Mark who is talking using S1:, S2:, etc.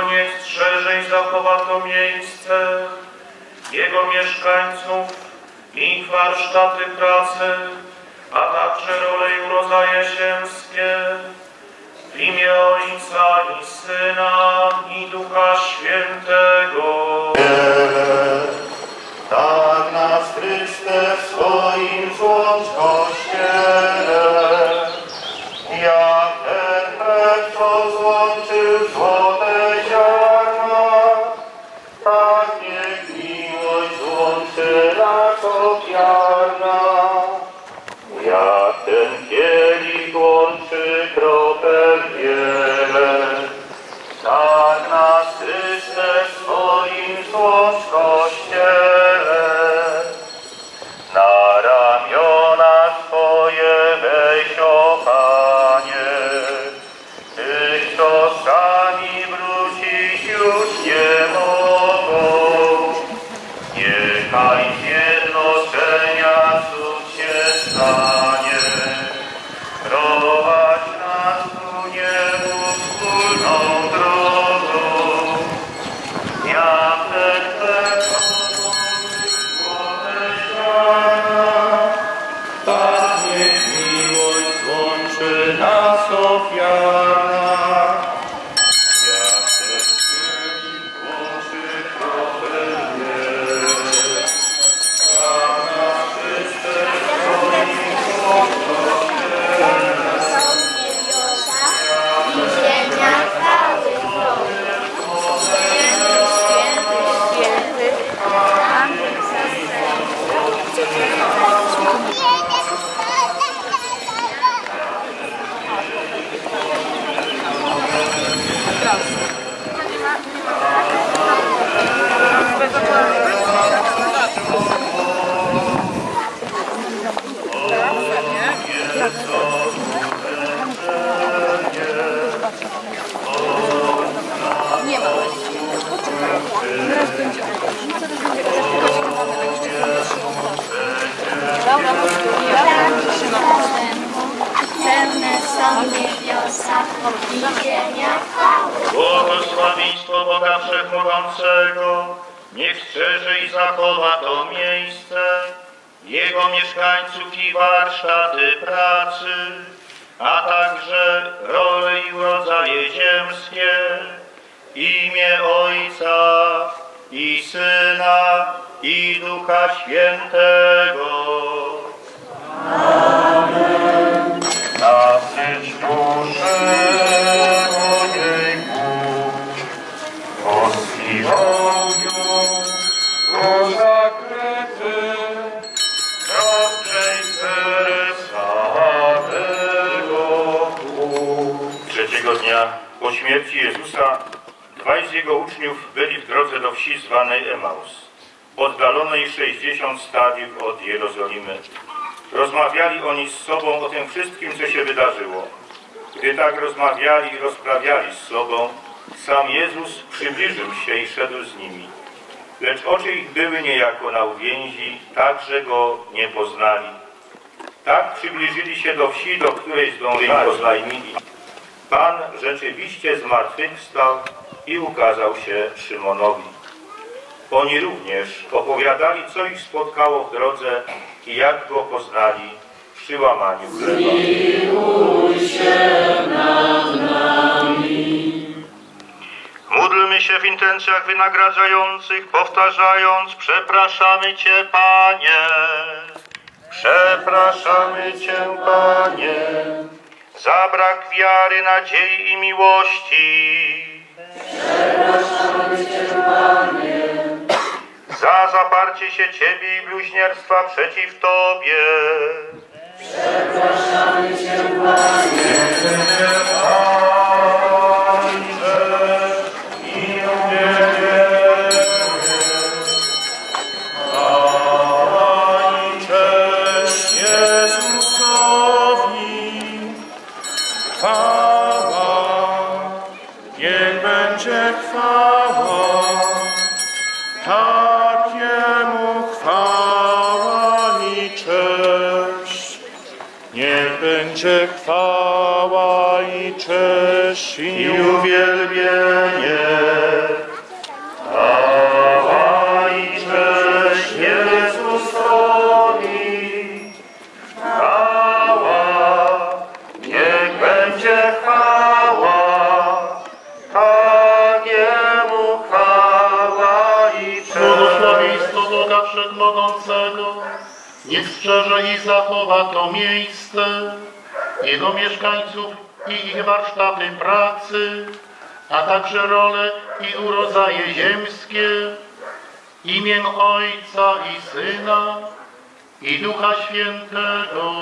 S1: Wszechmogącego niech strzeże i zachowa to miejsce, Jego mieszkańców, ich warsztaty pracy, a także role i rodzaje ziemskie. W imię Ojca i Syna i Ducha Świętego.
S2: full of.
S3: Pełne są niebiosa i ziemia
S1: Błogosławieństwo Boga Wszechmogącego niech strzeże i zachowa to miejsce, Jego mieszkańców i warsztaty pracy, a także role i rodzaje ziemskie, imię Ojca i Syna i Ducha Świętego. Nasyć dnia po śmierci Jezusa dwaj z jego uczniów byli w drodze do wsi zwanej Emaus, oddalonej 60 stadiów od Jerozolimy. Rozmawiali oni z sobą o tym wszystkim, co się wydarzyło. Gdy tak rozmawiali i rozprawiali z sobą, sam Jezus przybliżył się i szedł z nimi. Lecz oczy ich były niejako na uwięzi, tak, że go nie poznali. Tak przybliżyli się do wsi, do której zdążyli oznajmili. Pan rzeczywiście zmartwychwstał i ukazał się Szymonowi. Oni również opowiadali, co ich spotkało w drodze i jak go poznali przy łamaniu chleba. Módlmy się w intencjach wynagradzających, powtarzając, przepraszamy Cię, Panie. Przepraszamy Cię, Panie, za brak wiary, nadziei i miłości. za zaparcie się Ciebie i bluźnierstwa przeciw Tobie. Przepraszamy Cię, Panie.
S4: Cześć. Niech będzie chwała i cześć i
S1: i uwielbienie. Chwała i cześć Jezusowi. Chwała, niech będzie chwała. Takiemu chwała i cześć.
S5: Błogosławieństwo Boga Wszechmogącego niech strzeże i zachowa to miejsce, jego mieszkańców i ich warsztaty pracy, a także role i urodzaje ziemskie, imię Ojca i Syna i Ducha Świętego.